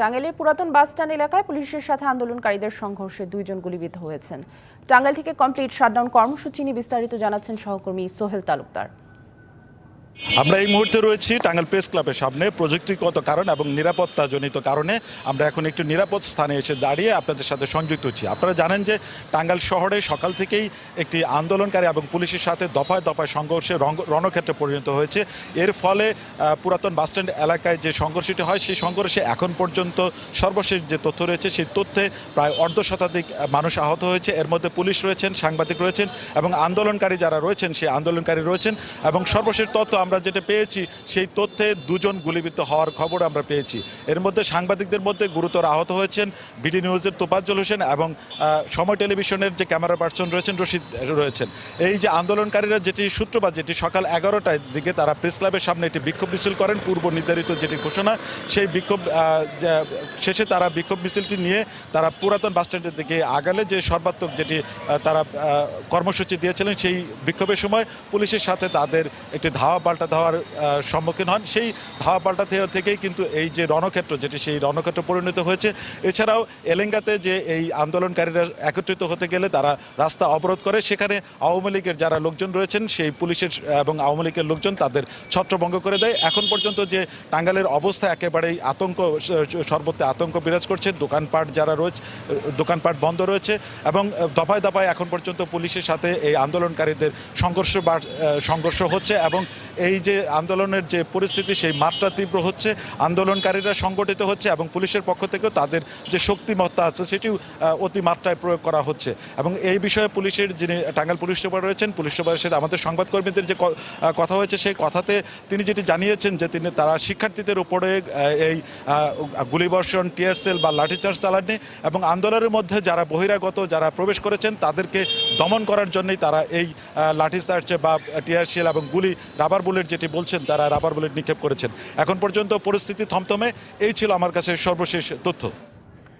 টাঙ্গাইলের পুরাতন বাসস্ট্যান্ড এলাকায় পুলিশের সাথে আন্দোলনকারীদের সংঘর্ষে দুইজন গুলিবিদ্ধ হয়েছেন। টাঙ্গাইল থেকে কমপ্লিট শাটডাউন কর্মসূচি নিয়ে বিস্তারিত জানাচ্ছেন সহকর্মী সোহেল তালুকদার। আমরা এই মুহূর্তে রয়েছি টাঙ্গাল প্রেস ক্লাবের সামনে প্রযুক্তিগত কারণ এবং নিরাপত্তাজনিত কারণে। আমরা এখন একটু নিরাপদ স্থানে এসে দাঁড়িয়ে আপনাদের সাথে সংযুক্ত হচ্ছি। আপনারা জানেন যে টাঙ্গাল শহরে সকাল থেকেই একটি আন্দোলনকারী এবং পুলিশের সাথে দফায় দফায় সংঘর্ষে রণক্ষেত্রে পরিণত হয়েছে। এর ফলে পুরাতন বাসস্ট্যান্ড এলাকায় যে সংঘর্ষটি হয়, সেই সংঘর্ষে এখন পর্যন্ত সর্বশেষ যে তথ্য রয়েছে, সেই তথ্যে প্রায় অর্ধ শতাধিক মানুষ আহত হয়েছে। এর মধ্যে পুলিশ রয়েছেন, সাংবাদিক রয়েছেন এবং আন্দোলনকারী যারা রয়েছেন, সেই আন্দোলনকারী রয়েছেন এবং সর্বশেষ তথ্য আমরা যেটা পেয়েছি, সেই তথ্যে দুজন গুলিবিদ্ধ হওয়ার খবর আমরা পেয়েছি। এর মধ্যে সাংবাদিকদের মধ্যে গুরুতর আহত হয়েছেন বিডি নিউজের তোফাজ্জল হোসেন এবং সময় টেলিভিশনের যে ক্যামেরা পার্সন রয়েছেন রশিদ রয়েছেন। এই যে আন্দোলনকারীরা যেটি সূত্রপাত যেটি সকাল এগারোটার দিকে তারা প্রেস ক্লাবের সামনে একটি বিক্ষোভ মিছিল করেন, পূর্ব নির্ধারিত যেটি ঘোষণা, সেই বিক্ষোভ শেষে তারা বিক্ষোভ মিছিলটি নিয়ে তারা পুরাতন বাসস্ট্যান্ডের দিকে আগালে যে সর্বাত্মক যেটি তারা কর্মসূচি দিয়েছিলেন সেই বিক্ষোভের সময় পুলিশের সাথে তাদের একটি ধাওয়া পাল্টা ধাওয়ার সম্মুখীন হন। সেই ধাওয়া পাল্টা থেকেই কিন্তু এই যে রণক্ষেত্র, যেটি সেই রণক্ষেত্র পরিণত হয়েছে, এছাড়াও এলেঙ্গাতে যে এই আন্দোলনকারীরা একত্রিত হতে গেলে তারা রাস্তা অবরোধ করে। সেখানে আওয়ামী লীগের যারা লোকজন রয়েছেন, সেই পুলিশের এবং আওয়ামী লীগের লোকজন তাদের ছত্রভঙ্গ করে দেয়। এখন পর্যন্ত যে টাঙ্গালের অবস্থা, একেবারেই আতঙ্ক সর্বত্র আতঙ্ক বিরাজ করছে। দোকানপাট যারা রয়েছে, দোকানপাট বন্ধ রয়েছে এবং দফায় দফায় এখন পর্যন্ত পুলিশের সাথে এই আন্দোলনকারীদের সংঘর্ষ সংঘর্ষ হচ্ছে এবং এই যে আন্দোলনের যে পরিস্থিতি, সেই মাত্রা তীব্র হচ্ছে, আন্দোলনকারীরা সংগঠিত হচ্ছে এবং পুলিশের পক্ষ থেকেও তাদের যে শক্তিমত্তা আছে, সেটিও অতিমাত্রায় প্রয়োগ করা হচ্ছে। এবং এই বিষয়ে পুলিশের যিনি টাঙ্গাইল পুলিশ সুপার রয়েছেন, পুলিশ সুপারের সাথে আমাদের সংবাদকর্মীদের যে কথা হয়েছে, সেই কথাতে তিনি যেটি জানিয়েছেন যে তিনি, তারা শিক্ষার্থীদের উপরে এই গুলিবর্ষণ, টিয়ার সেল বা লাঠিচার্জ চালাননি এবং আন্দোলনের মধ্যে যারা বহিরাগত, যারা প্রবেশ করেছেন, তাদেরকে দমন করার জন্যই তারা এই লাঠিচার্জ বা টিয়ার সেল এবং গুলি, রাবার বুলেট যেটি বলছেন, তারা রাবার বুলেট নিক্ষেপ করেছেন। এখন পর্যন্ত পরিস্থিতি থমথমে, এই ছিল আমার কাছে সর্বশেষ তথ্য।